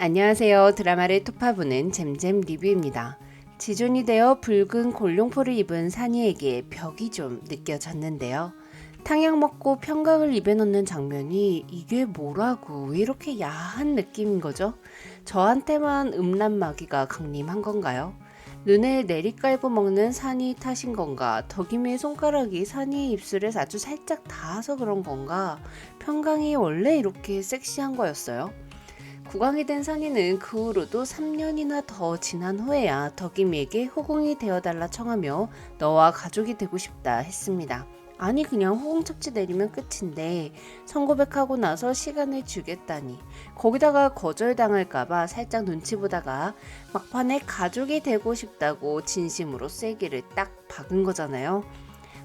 안녕하세요. 드라마를 토파보는 잼잼 리뷰입니다. 지존이 되어 붉은 골룡포를 입은 산이에게 벽이 좀 느껴졌는데요. 탕약 먹고 평강을 입에 넣는 장면이 이게 뭐라고 왜 이렇게 야한 느낌인 거죠? 저한테만 음란 마귀가 강림한 건가요? 눈에 내리깔고 먹는 산이 탓인 건가? 덕임의 손가락이 산이의 입술에 아주 살짝 닿아서 그런 건가? 평강이 원래 이렇게 섹시한 거였어요? 국왕이 된 산이는 그 후로도 3년이나 더 지난 후에야 덕임이에게 호공이 되어달라 청하며 너와 가족이 되고 싶다 했습니다. 아니 그냥 호공척지 내리면 끝인데 성고백하고 나서 시간을 주겠다니 거기다가 거절당할까봐 살짝 눈치 보다가 막판에 가족이 되고 싶다고 진심으로 쐐기를 딱 박은 거잖아요.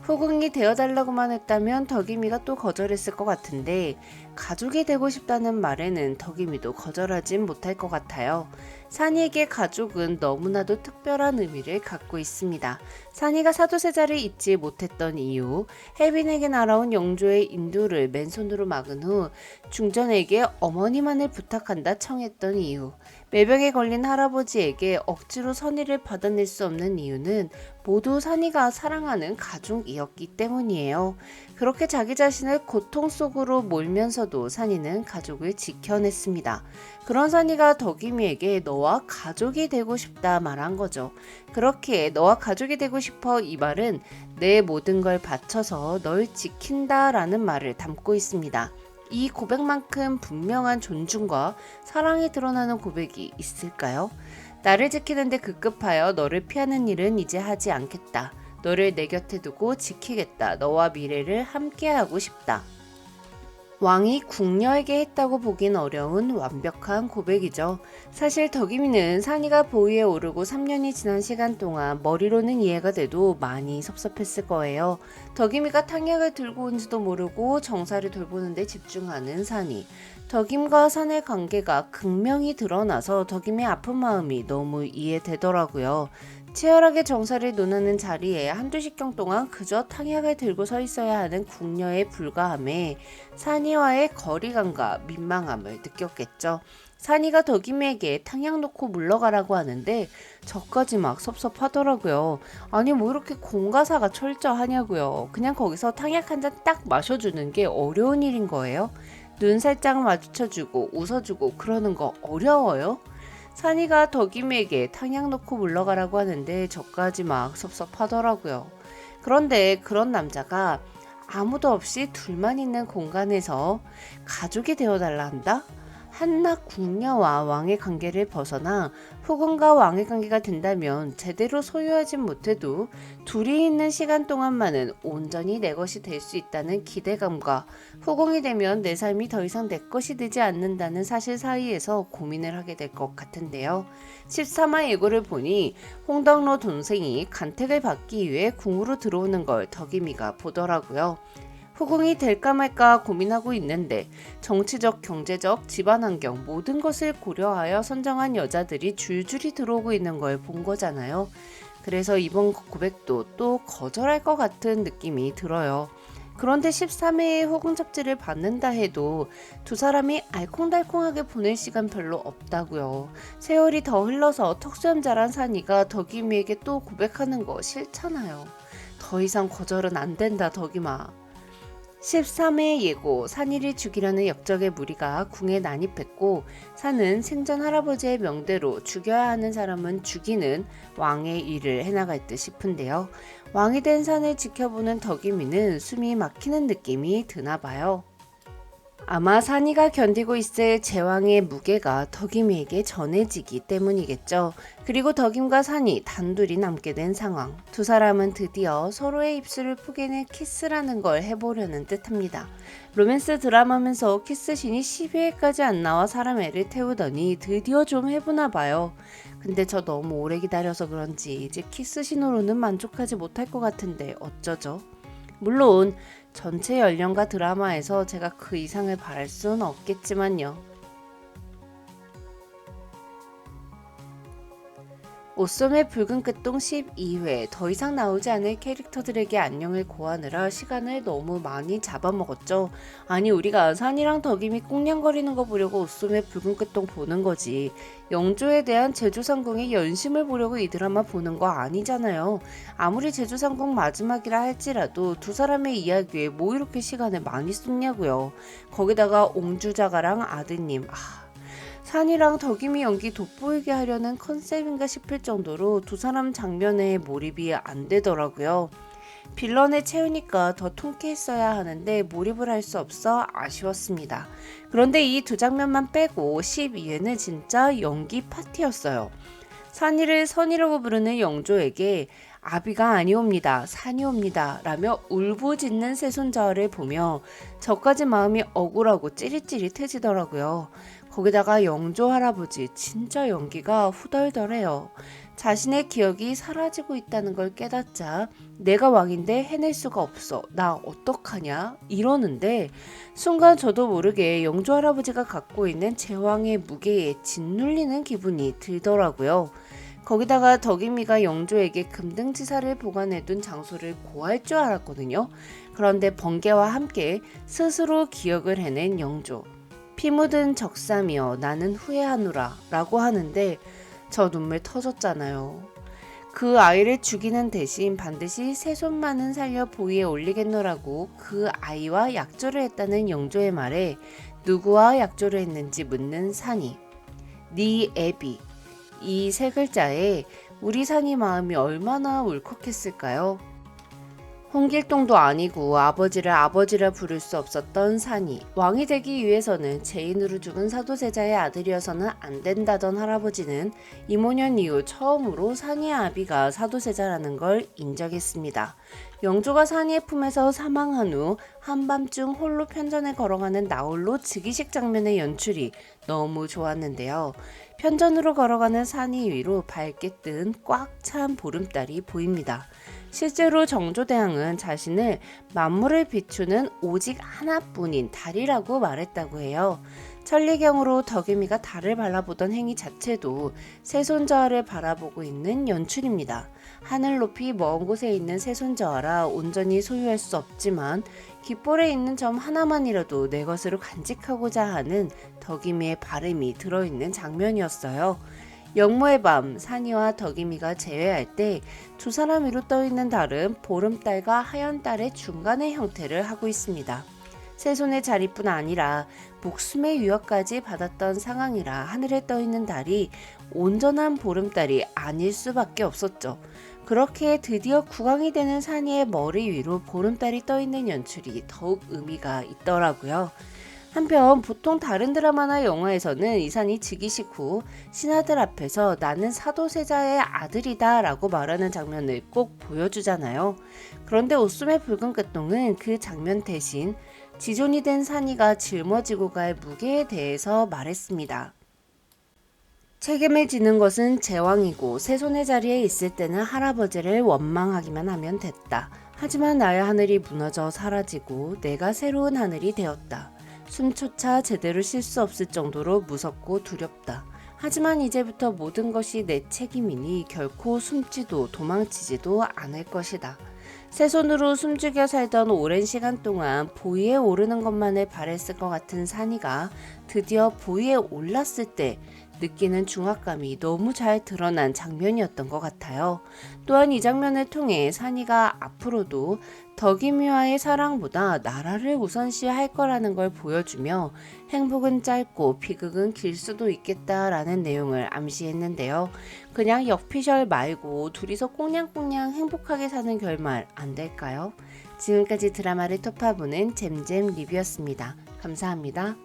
후궁이 되어달라고만 했다면 덕임이가 또 거절했을 것 같은데 가족이 되고 싶다는 말에는 덕임이도 거절하진 못할 것 같아요. 산이에게 가족은 너무나도 특별한 의미를 갖고 있습니다. 산이가 사도세자를 잊지 못했던 이유, 혜빈에게 날아온 영조의 인도를 맨손으로 막은 후 중전에게 어머니만을 부탁한다 청했던 이유, 매병에 걸린 할아버지에게 억지로 선의를 받아낼 수 없는 이유는 모두 산이가 사랑하는 가족이었기 때문이에요. 그렇게 자기 자신을 고통 속으로 몰면서도 산이는 가족을 지켜냈습니다. 그런 산이가 덕임이에게 너와 가족이 되고 싶다 말한 거죠. 그렇게 너와 가족이 되고 싶어 이 말은 내 모든 걸 바쳐서 널 지킨다 라는 말을 담고 있습니다. 이 고백만큼 분명한 존중과 사랑이 드러나는 고백이 있을까요? 나를 지키는데 급급하여 너를 피하는 일은 이제 하지 않겠다. 너를 내 곁에 두고 지키겠다. 너와 미래를 함께하고 싶다. 왕이 궁녀에게 했다고 보긴 어려운 완벽한 고백이죠. 사실 덕임이는 산이가 보위에 오르고 3년이 지난 시간 동안 머리로는 이해가 돼도 많이 섭섭했을 거예요. 덕임이가 탕약을 들고 온지도 모르고 정사를 돌보는데 집중하는 산이. 덕임과 산의 관계가 극명히 드러나서 덕임의 아픈 마음이 너무 이해되더라고요. 치열하게 정사를 논하는 자리에 한두 식경 동안 그저 탕약을 들고 서 있어야 하는 궁녀의 불가함에 산이와의 거리감과 민망함을 느꼈겠죠. 산이가 덕임에게 탕약 놓고 물러가라고 하는데 저까지 막 섭섭하더라고요. 아니 뭐 이렇게 공가사가 철저하냐고요. 그냥 거기서 탕약 한 잔 딱 마셔주는 게 어려운 일인 거예요. 눈 살짝 마주쳐주고 웃어주고 그러는 거 어려워요? 산이가 덕임에게 탕약 놓고 물러가라고 하는데 저까지 막 섭섭하더라고요. 그런데 그런 남자가 아무도 없이 둘만 있는 공간에서 가족이 되어달라 한다? 한낱 궁녀와 왕의 관계를 벗어나 후궁과 왕의 관계가 된다면 제대로 소유하진 못해도 둘이 있는 시간 동안만은 온전히 내 것이 될 수 있다는 기대감과 후궁이 되면 내 삶이 더 이상 내 것이 되지 않는다는 사실 사이에서 고민을 하게 될 것 같은데요. 13화 예고를 보니 홍덕로 동생이 간택을 받기 위해 궁으로 들어오는 걸 덕임이가 보더라고요. 후궁이 될까 말까 고민하고 있는데 정치적, 경제적, 집안 환경 모든 것을 고려하여 선정한 여자들이 줄줄이 들어오고 있는 걸 본 거잖아요. 그래서 이번 고백도 또 거절할 것 같은 느낌이 들어요. 그런데 13회의 호응 잡지를 받는다 해도 두 사람이 알콩달콩하게 보낼 시간 별로 없다고요. 세월이 더 흘러서 턱수염 자란 산이가 덕임이에게 또 고백하는 거 싫잖아요. 더 이상 거절은 안 된다 덕임아. 13회 예고 산이를 죽이려는 역적의 무리가 궁에 난입했고 산은 생전 할아버지의 명대로 죽여야 하는 사람은 죽이는 왕의 일을 해나갈 듯 싶은데요. 왕이 된 산을 지켜보는 덕이미는 숨이 막히는 느낌이 드나 봐요. 아마 산이가 견디고 있을 제왕의 무게가 덕임에게 전해지기 때문이겠죠. 그리고 덕임과 산이 단둘이 남게 된 상황. 두 사람은 드디어 서로의 입술을 포개는 키스라는 걸 해보려는 듯합니다. 로맨스 드라마면서 키스신이 12회까지 안 나와 사람 애를 태우더니 드디어 좀 해보나 봐요. 근데 저 너무 오래 기다려서 그런지 이제 키스신으로는 만족하지 못할 것 같은데 어쩌죠? 물론 전체 연령과 드라마에서 제가 그 이상을 바랄 수는 없겠지만요. 옷소매 붉은 끝동 12회 더 이상 나오지 않을 캐릭터들에게 안녕을 고하느라 시간을 너무 많이 잡아먹었죠. 아니 우리가 산이랑 덕임이 꽁냥거리는 거 보려고 옷소매 붉은 끝동 보는 거지. 영조에 대한 제주상궁의 연심을 보려고 이 드라마 보는 거 아니잖아요. 아무리 제주상궁 마지막이라 할지라도 두 사람의 이야기에 뭐 이렇게 시간을 많이 쏟냐고요. 거기다가 옹주자가랑 아드님 아 산이랑 덕임이 연기 돋보이게 하려는 컨셉인가 싶을 정도로 두 사람 장면에 몰입이 안 되더라고요. 빌런을 채우니까 더 통쾌했어야 하는데 몰입을 할 수 없어 아쉬웠습니다. 그런데 이 두 장면만 빼고 12회는 진짜 연기 파티였어요. 산이를 선이라고 부르는 영조에게 아비가 아니옵니다. 산이 옵니다. 라며 울부짖는 새손자를 보며 저까지 마음이 억울하고 찌릿찌릿해지더라고요. 거기다가 영조 할아버지 진짜 연기가 후덜덜해요. 자신의 기억이 사라지고 있다는 걸 깨닫자 내가 왕인데 해낼 수가 없어. 나 어떡하냐? 이러는데 순간 저도 모르게 영조 할아버지가 갖고 있는 제왕의 무게에 짓눌리는 기분이 들더라고요. 거기다가 덕임이가 영조에게 금등지사를 보관해둔 장소를 고할 줄 알았거든요. 그런데 번개와 함께 스스로 기억을 해낸 영조. 피 묻은 적삼이여 나는 후회하노라 라고 하는데 저 눈물 터졌잖아요. 그 아이를 죽이는 대신 반드시 세 손만은 살려 보위에 올리겠노라고 그 아이와 약조를 했다는 영조의 말에 누구와 약조를 했는지 묻는 산이 네 애비 이 세 글자에 우리 산이 마음이 얼마나 울컥했을까요? 홍길동도 아니고 아버지를 아버지라 부를 수 없었던 산이 왕이 되기 위해서는 죄인으로 죽은 사도세자의 아들이어서는 안 된다던 할아버지는 이모년 이후 처음으로 산이의 아비가 사도세자라는 걸 인정했습니다. 영조가 산이의 품에서 사망한 후 한밤중 홀로 편전에 걸어가는 나홀로 즉위식 장면의 연출이 너무 좋았는데요. 편전으로 걸어가는 산이 위로 밝게 뜬 꽉 찬 보름달이 보입니다. 실제로 정조대왕은 자신을 만물을 비추는 오직 하나뿐인 달이라고 말했다고 해요. 천리경으로 덕유미가 달을 바라보던 행위 자체도 세손자화를 바라보고 있는 연출입니다. 하늘 높이 먼 곳에 있는 세손자화라 온전히 소유할 수 없지만 깃볼에 있는 점 하나만이라도 내 것으로 간직하고자 하는 덕임이의 바람이 들어있는 장면이었어요. 영모의 밤 산이와 덕임이가 제외할 때 두 사람 위로 떠있는 달은 보름달과 하얀 달의 중간의 형태를 하고 있습니다. 세손의 자리뿐 아니라 목숨의 위협까지 받았던 상황이라 하늘에 떠 있는 달이 온전한 보름달이 아닐 수밖에 없었죠. 그렇게 드디어 국왕이 되는 산이의 머리 위로 보름달이 떠 있는 연출이 더욱 의미가 있더라고요. 한편 보통 다른 드라마나 영화에서는 이산이 즉위식 후 신하들 앞에서 나는 사도세자의 아들이다 라고 말하는 장면을 꼭 보여주잖아요. 그런데 옷숨의 붉은 끝동은 그 장면 대신 지존이 된 산이가 짊어지고 갈 무게에 대해서 말했습니다. 책임을 지는 것은 제왕이고 세손의 자리에 있을 때는 할아버지를 원망하기만 하면 됐다. 하지만 나의 하늘이 무너져 사라지고 내가 새로운 하늘이 되었다. 숨조차 제대로 쉴 수 없을 정도로 무섭고 두렵다. 하지만 이제부터 모든 것이 내 책임이니 결코 숨지도 도망치지도 않을 것이다. 새 손으로 숨죽여 살던 오랜 시간 동안 보위에 오르는 것만을 바랬을 것 같은 산이가 드디어 보위에 올랐을 때 느끼는 중압감이 너무 잘 드러난 장면이었던 것 같아요. 또한 이 장면을 통해 산이가 앞으로도 덕임이와의 사랑보다 나라를 우선시할 거라는 걸 보여주며 행복은 짧고 비극은 길 수도 있겠다라는 내용을 암시했는데요. 그냥 역피셜 말고 둘이서 꽁냥꽁냥 행복하게 사는 결말 안 될까요? 지금까지 드라마를 토파보는 잼잼 리뷰였습니다. 감사합니다.